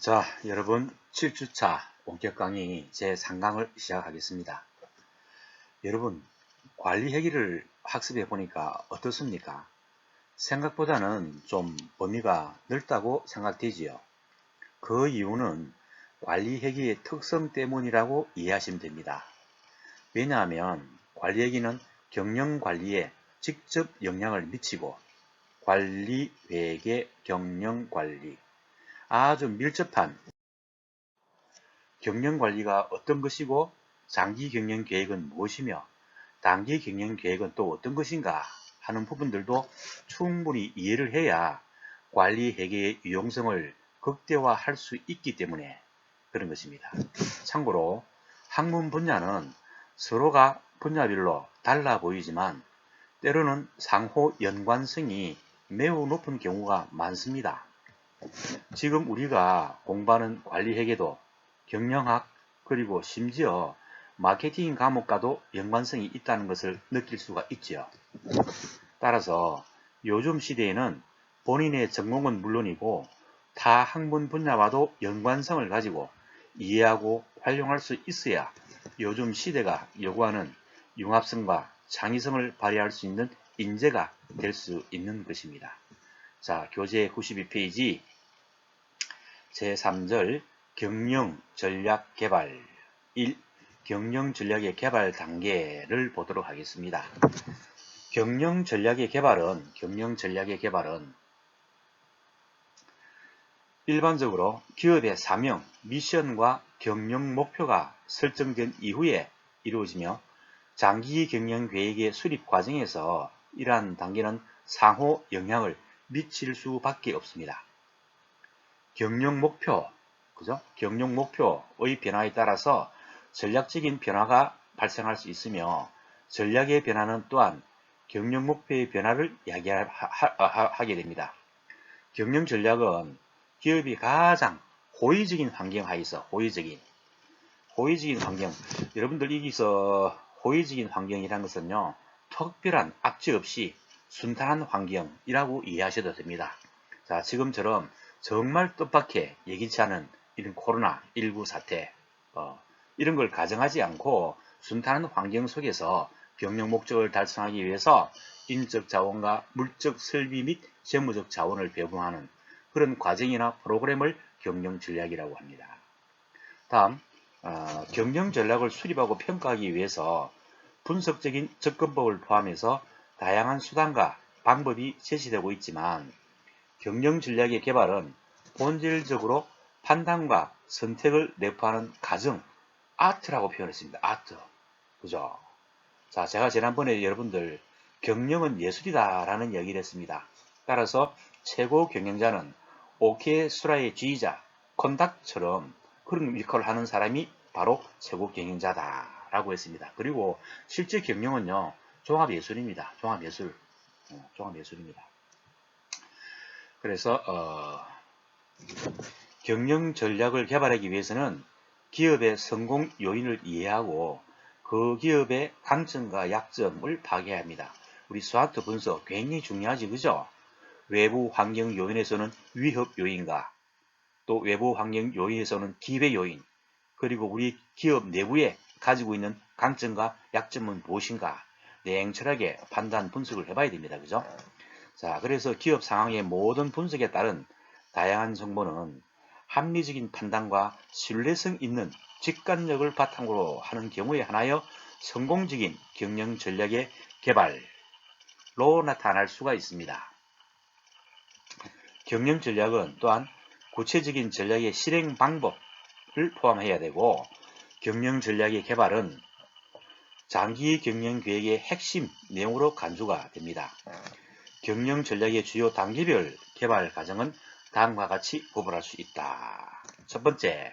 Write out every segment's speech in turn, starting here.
자, 여러분 7주차 원격 강의 제3강을 시작하겠습니다. 여러분, 관리 회계를 학습해 보니까 어떻습니까? 생각보다는 좀 범위가 넓다고 생각되지요. 그 이유는 관리 회계의 특성 때문이라고 이해하시면 됩니다. 왜냐하면 관리 회계는 경영 관리에 직접 영향을 미치고 관리 회계 경영 관리 아주 밀접한 경영 관리가 어떤 것이고 장기 경영 계획은 무엇이며 단기 경영 계획은 또 어떤 것인가 하는 부분들도 충분히 이해를 해야 관리 회계의 유용성을 극대화할 수 있기 때문에 그런 것입니다. 참고로 학문 분야는 서로가 분야별로 달라 보이지만 때로는 상호 연관성이 매우 높은 경우가 많습니다. 지금 우리가 공부하는 관리회계도 경영학 그리고 심지어 마케팅 과목과도 연관성이 있다는 것을 느낄 수가 있지요. 따라서 요즘 시대에는 본인의 전공은 물론이고 타 학문 분야와도 연관성을 가지고 이해하고 활용할 수 있어야 요즘 시대가 요구하는 융합성과 창의성을 발휘할 수 있는 인재가 될 수 있는 것입니다. 자, 교재 92페이지 제3절 경영 전략 개발 1. 경영 전략의 개발 단계를 보도록 하겠습니다. 경영 전략의 개발은 경영 전략의 개발은 일반적으로 기업의 사명, 미션과 경영 목표가 설정된 이후에 이루어지며 장기 경영 계획의 수립 과정에서 이러한 단계는 상호 영향을 미칠 수밖에 없습니다. 경영 목표, 그죠? 경영 목표의 변화에 따라서 전략적인 변화가 발생할 수 있으며 전략의 변화는 또한 경영 목표의 변화를 야기하게 됩니다. 경영 전략은 기업이 가장 호의적인 환경 하에서 호의적인 호의적인 환경 여러분들 여기서 호의적인 환경이라는 것은요 특별한 악재 없이 순탄한 환경이라고 이해하셔도 됩니다. 자 지금처럼 정말 뜻밖의 예기치 않은 이런 코로나19 사태 어, 이런 걸 가정하지 않고 순탄한 환경 속에서 경영 목적을 달성하기 위해서 인적 자원과 물적 설비 및 재무적 자원을 배분하는 그런 과정이나 프로그램을 경영 전략이라고 합니다. 다음 어, 경영 전략을 수립하고 평가하기 위해서 분석적인 접근법을 포함해서 다양한 수단과 방법이 제시되고 있지만 경영 전략의 개발은 본질적으로 판단과 선택을 내포하는 과정, 아트라고 표현했습니다. 아트. 그죠? 자, 제가 지난번에 여러분들 경영은 예술이다 라는 얘기를 했습니다. 따라서 최고 경영자는 오케스트라의 지휘자, 컨닥처럼 그런 역할을 하는 사람이 바로 최고 경영자다 라고 했습니다. 그리고 실제 경영은요, 종합예술입니다. 종합예술. 어, 종합예술입니다. 그래서 어, 경영 전략을 개발하기 위해서는 기업의 성공 요인을 이해하고 그 기업의 강점과 약점을 파괴해야 합니다. 우리 스와트 분석 굉장히 중요하지 그죠? 외부 환경 요인에서는 위협 요인과 또 외부 환경 요인에서는 기회 요인 그리고 우리 기업 내부에 가지고 있는 강점과 약점은 무엇인가 냉철하게 판단 분석을 해봐야 됩니다. 그죠? 자, 그래서 기업 상황의 모든 분석에 따른 다양한 정보는 합리적인 판단과 신뢰성 있는 직관력을 바탕으로 하는 경우에 하나여 성공적인 경영 전략의 개발로 나타날 수가 있습니다. 경영 전략은 또한 구체적인 전략의 실행 방법을 포함해야 되고 경영 전략의 개발은 장기 경영 계획의 핵심 내용으로 간주가 됩니다. 경영 전략의 주요 단계별 개발 과정은 다음과 같이 구분할 수 있다. 첫 번째,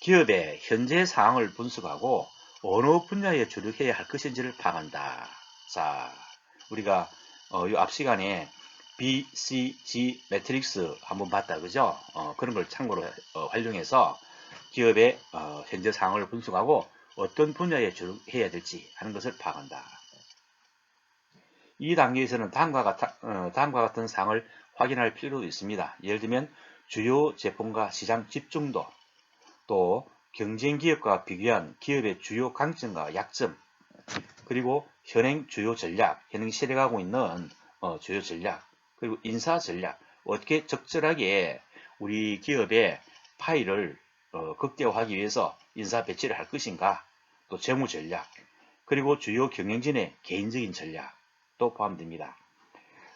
기업의 현재 상황을 분석하고 어느 분야에 주력해야 할 것인지를 파악한다. 자, 우리가 어, 이 앞 시간에 B, C, G 매트릭스 한번 봤다, 그죠? 어, 그런 걸 참고로 어, 활용해서 기업의 어, 현재 상황을 분석하고 어떤 분야에 주력해야 될지 하는 것을 파악한다. 이 단계에서는 다음과, 같아, 어, 다음과 같은 사항을 확인할 필요도 있습니다. 예를 들면 주요 제품과 시장 집중도, 또 경쟁 기업과 비교한 기업의 주요 강점과 약점, 그리고 현행 주요 전략, 현행 실행하고 있는 어, 주요 전략, 그리고 인사 전략, 어떻게 적절하게 우리 기업의 파일을 어, 극대화하기 위해서 인사 배치를 할 것인가, 또 재무 전략, 그리고 주요 경영진의 개인적인 전략 도 포함됩니다.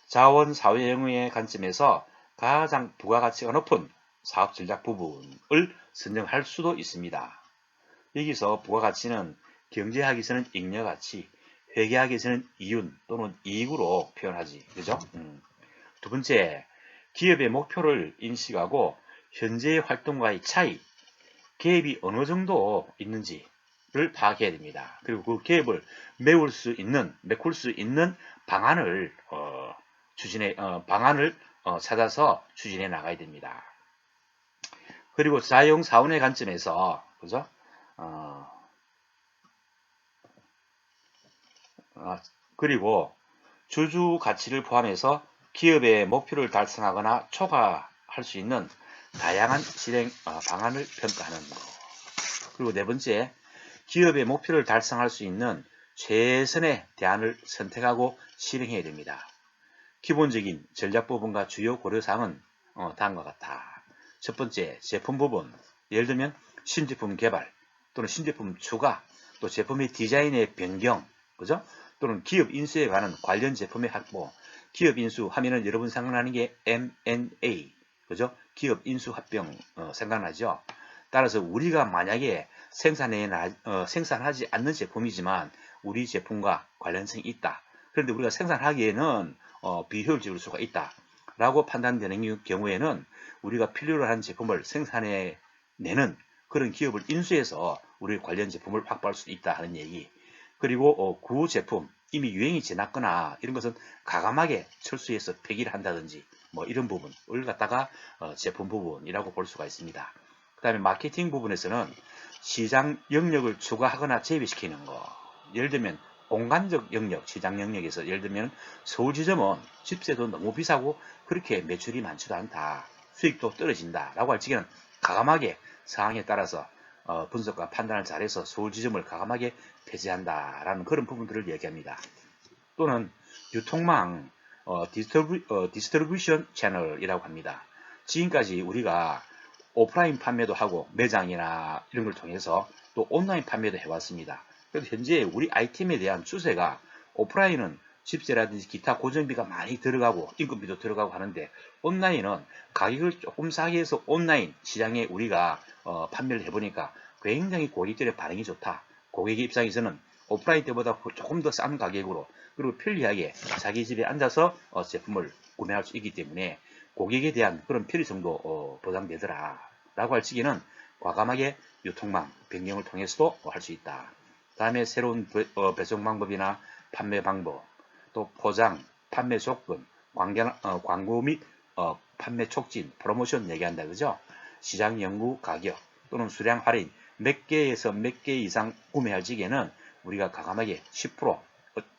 자원 사회 영역의 관점에서 가장 부가가치가 높은 사업 전략 부분을 선정할 수도 있습니다. 여기서 부가가치는 경제학에서는 잉여가치, 회계학에서는 이윤 또는 이익으로 표현하지. 그죠? 음. 두 번째, 기업의 목표를 인식하고 현재의 활동과의 차이, 갭이 어느 정도 있는지 를 파악해야 됩니다. 그리고 그 갭을 메울 수 있는, 메꿀 수 있는 방안을 어, 추진해 어, 방안을 어, 찾아서 추진해 나가야 됩니다. 그리고 사용 사원의 관점에서 그죠? 어, 어, 그리고 주주 가치를 포함해서 기업의 목표를 달성하거나 초과할 수 있는 다양한 실행 어, 방안을 평가하는 것. 그리고 네 번째, 기업의 목표를 달성할 수 있는 최선의 대안을 선택하고 실행해야 됩니다. 기본적인 전략 부분과 주요 고려사항은 어, 다음과 같다. 첫 번째, 제품 부분. 예를 들면 신제품 개발 또는 신제품 추가 또 제품의 디자인의 변경 그죠? 또는 기업 인수에 관한 관련 제품의 확보 기업 인수 하면은 여러분 생각나는 게 M&A 그죠? 기업 인수 합병 어, 생각나죠? 따라서 우리가 만약에 생산해 어, 생산하지 않는 제품이지만 우리 제품과 관련성이 있다. 그런데 우리가 생산하기에는 어, 비효율적일 수가 있다. 라고 판단되는 경우에는 우리가 필요로 하는 제품을 생산해 내는 그런 기업을 인수해서 우리 관련 제품을 확보할 수 있다 하는 얘기. 그리고 어, 구 제품 이미 유행이 지났거나 이런 것은 가감하게 철수해서 폐기를 한다든지 뭐 이런 부분을 갖다가 어, 제품 부분이라고 볼 수가 있습니다. 그 다음에 마케팅 부분에서는 시장 영역을 추가하거나 재배시키는 거. 예를 들면 공간적 영역, 시장 영역에서 예를 들면 서울지점은 집세도 너무 비싸고 그렇게 매출이 많지도 않다. 수익도 떨어진다. 라고 할 적에는 가감하게 상황에 따라서 어, 분석과 판단을 잘해서 서울지점을 가감하게 폐지한다. 라는 그런 부분들을 얘기합니다. 또는 유통망 어, 디스트리뷰, 어, 디스트리뷰션 채널이라고 합니다. 지금까지 우리가 오프라인 판매도 하고 매장이나 이런 걸 통해서 또 온라인 판매도 해왔습니다. 그래서 현재 우리 아이템에 대한 추세가 오프라인은 집세라든지 기타 고정비가 많이 들어가고 인건비도 들어가고 하는데 온라인은 가격을 조금 싸게 해서 온라인 시장에 우리가 어, 판매를 해보니까 굉장히 고객들의 반응이 좋다. 고객의 입장에서는 오프라인 때보다 조금 더 싼 가격으로 그리고 편리하게 자기 집에 앉아서 어, 제품을 구매할 수 있기 때문에 고객에 대한 그런 편리성도 어, 보장되더라 라고 할 적에는 과감하게 유통망 변경을 통해서도 할 수 있다. 다음에 새로운 어, 배송 방법이나 판매 방법, 또 포장, 판매 조건, 어, 광고 및 어, 판매 촉진, 프로모션 얘기한다. 그죠? 시장 연구 가격 또는 수량 할인 몇 개에서 몇 개 이상 구매할 적에는 우리가 과감하게 10%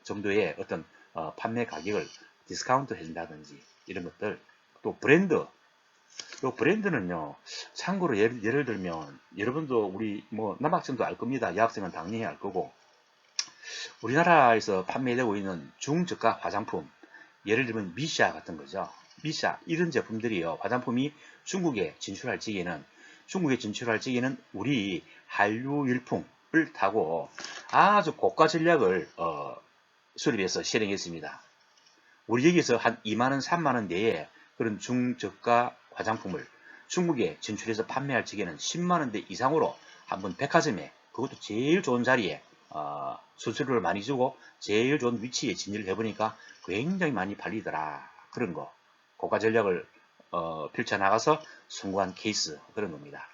정도의 어떤 어, 판매 가격을 디스카운트 해준다든지 이런 것들 또 브랜드. 요 브랜드는요 참고로 예를, 예를 들면 여러분도 우리 뭐 남학생도 알 겁니다. 여학생은 당연히 알 거고. 우리나라에서 판매되고 있는 중저가 화장품 예를 들면 미샤 같은 거죠. 미샤 이런 제품들이요. 화장품이 중국에 진출할 적에는 중국에 진출할 적에는 우리 한류 일품을 타고 아주 고가 전략을 어, 수립해서 실행했습니다. 우리 여기서 한 2만원, 3만원 내에 그런 중저가 화장품을 중국에 진출해서 판매할 적에는 10만원대 이상으로 한번 백화점에 그것도 제일 좋은 자리에 어, 수수료를 많이 주고 제일 좋은 위치에 진입을 해보니까 굉장히 많이 팔리더라. 그런 거. 고가 전략을 어, 펼쳐나가서 성공한 케이스 그런 겁니다.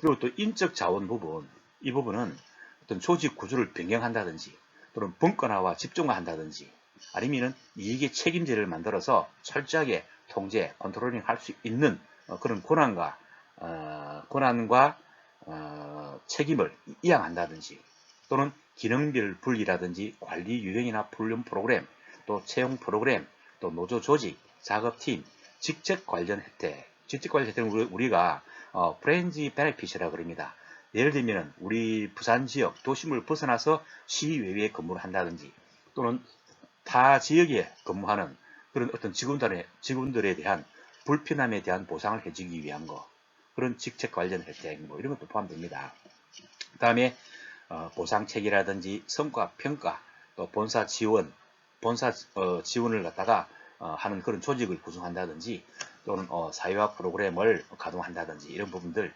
그리고 또 인적 자원 부분 이 부분은 어떤 조직 구조를 변경한다든지 또는 분권화와 집중화한다든지 아니면은 이익의 책임제를 만들어서 철저하게 통제, 컨트롤링 할 수 있는 어, 그런 권한과 어, 권한과 어, 책임을 이양한다든지 또는 기능별 분리라든지 관리 유형이나 훈련 프로그램 또 채용 프로그램 또 노조 조직, 작업팀, 직책 관련 혜택, 직책관리자들은 우리- 우리가 어, 프렌지 베네핏이라 그럽니다. 예를 들면 우리 부산 지역 도심을 벗어나서 시 외에 근무를 한다든지 또는 타 지역에 근무하는 그런 어떤 직원들에, 직원들에 대한 불편함에 대한 보상을 해주기 위한 거 그런 직책 관련 혜택 뭐 이런 것도 포함됩니다. 그 다음에 어, 보상책이라든지 성과 평가 또 본사 지원 본사 어, 지원을 갖다가 어, 하는 그런 조직을 구성한다든지 또는 어, 사회화 프로그램을 가동한다든지 이런 부분들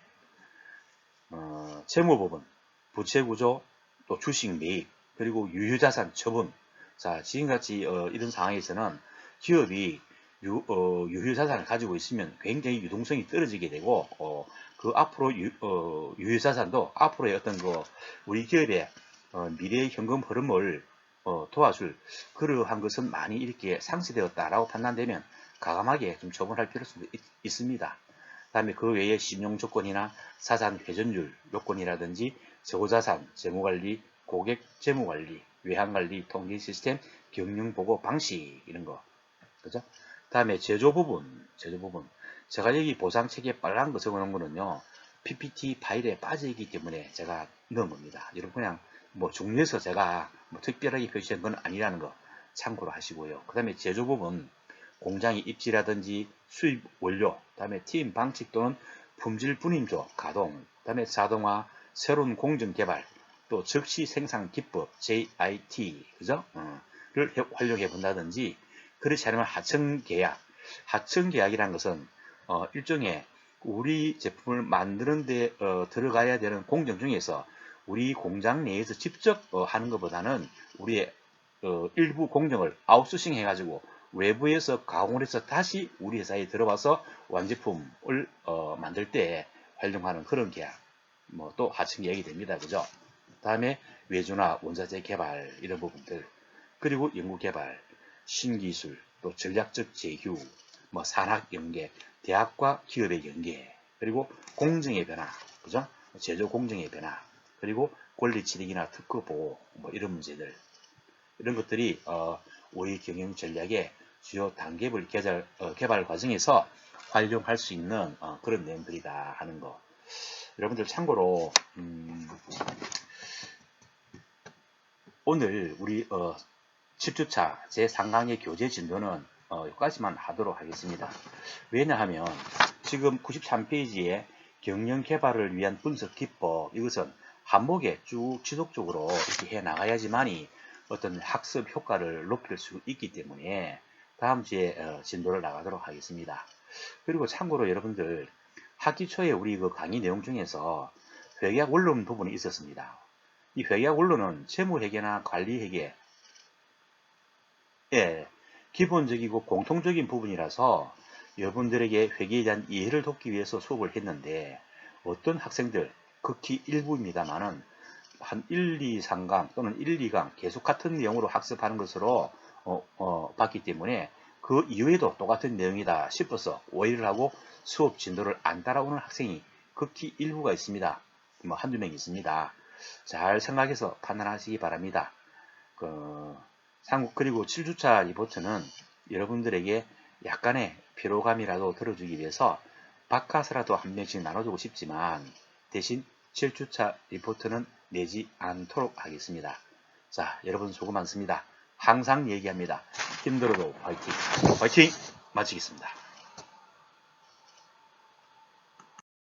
어, 재무부분, 부채 구조, 또 주식 매입, 그리고 유효자산 처분. 자, 지금같이 어, 이런 상황에서는 기업이 유, 어, 유효자산을 가지고 있으면 굉장히 유동성이 떨어지게 되고 어, 그 앞으로 유, 어, 유효자산도 앞으로의 어떤 그 우리 기업의 어, 미래의 현금 흐름을 어, 도와줄 그러한 것은 많이 이렇게 상쇄되었다라고 판단되면 가감하게 좀 처분할 필요성도 있, 있습니다. 다음에 그 외에 신용 조건이나 사산 회전율 요건이라든지 재고자산, 재무관리, 고객 재무관리, 외환관리, 통계 시스템, 경영 보고 방식 이런 거 그죠? 다음에 제조 부분, 제조 부분. 제가 여기 보상 책에 빨간 거 적어놓은 거는요, PPT 파일에 빠져있기 때문에 제가 넣은 겁니다. 여러분 그냥 뭐 종류에서 제가 뭐 특별하게 표시한 건 아니라는 거 참고로 하시고요. 그 다음에 제조 부분, 공장의 입지라든지 수입 원료, 그 다음에 팀 방식 또는 품질 분임조 가동, 그 다음에 자동화, 새로운 공정 개발, 또 즉시 생산 기법 JIT, 그죠? 어, 를 해- 활용해 본다든지 그렇지 않으면 하청 계약. 하청 계약이라는 것은 어, 일종의 우리 제품을 만드는 데 어, 들어가야 되는 공정 중에서 우리 공장 내에서 직접 어, 하는 것보다는 우리의 어, 일부 공정을 아웃소싱 해가지고 외부에서 가공을 해서 다시 우리 회사에 들어와서 완제품을 어, 만들 때 활용하는 그런 계약. 뭐 또 하청 계약이 됩니다. 그죠? 다음에 외주나 원자재 개발 이런 부분들 그리고 연구 개발 신기술, 또 전략적 제휴, 뭐 산학 연계, 대학과 기업의 연계, 그리고 공정의 변화, 그죠? 제조 공정의 변화, 그리고 권리 취득이나 특허 보호, 뭐 이런 문제들, 이런 것들이 어, 우리 경영 전략의 주요 단계별 개발, 어, 개발 과정에서 활용할 수 있는 어, 그런 내용들이다 하는 거. 여러분들 참고로 음, 오늘 우리 어, 10주차 제3강의 교재 진도는 어, 여기까지만 하도록 하겠습니다. 왜냐하면 지금 93페이지에 경영 개발을 위한 분석 기법 이것은 한목에 쭉 지속적으로 이렇게 해 나가야지만이 어떤 학습 효과를 높일 수 있기 때문에 다음 주에 어, 진도를 나가도록 하겠습니다. 그리고 참고로 여러분들 학기 초에 우리 그 강의 내용 중에서 회계학 원론 부분이 있었습니다. 이 회계학 원론은 재무회계나 관리회계 예, 기본적이고 공통적인 부분이라서 여러분들에게 회계에 대한 이해를 돕기 위해서 수업을 했는데 어떤 학생들 극히 일부입니다만은 한 1, 2, 3강 또는 1, 2강 계속 같은 내용으로 학습하는 것으로 어, 어, 봤기 때문에 그 이후에도 똑같은 내용이다 싶어서 오해를 하고 수업 진도를 안 따라오는 학생이 극히 일부가 있습니다. 뭐 한두 명 있습니다. 잘 생각해서 판단하시기 바랍니다. 그, 삼국 그리고 7주차 리포트는 여러분들에게 약간의 피로감이라도 들어주기 위해서 바카스라도 한 명씩 나눠주고 싶지만 대신 7주차 리포트는 내지 않도록 하겠습니다. 자, 여러분 수고 많습니다. 항상 얘기합니다. 힘들어도 화이팅! 화이팅! 마치겠습니다.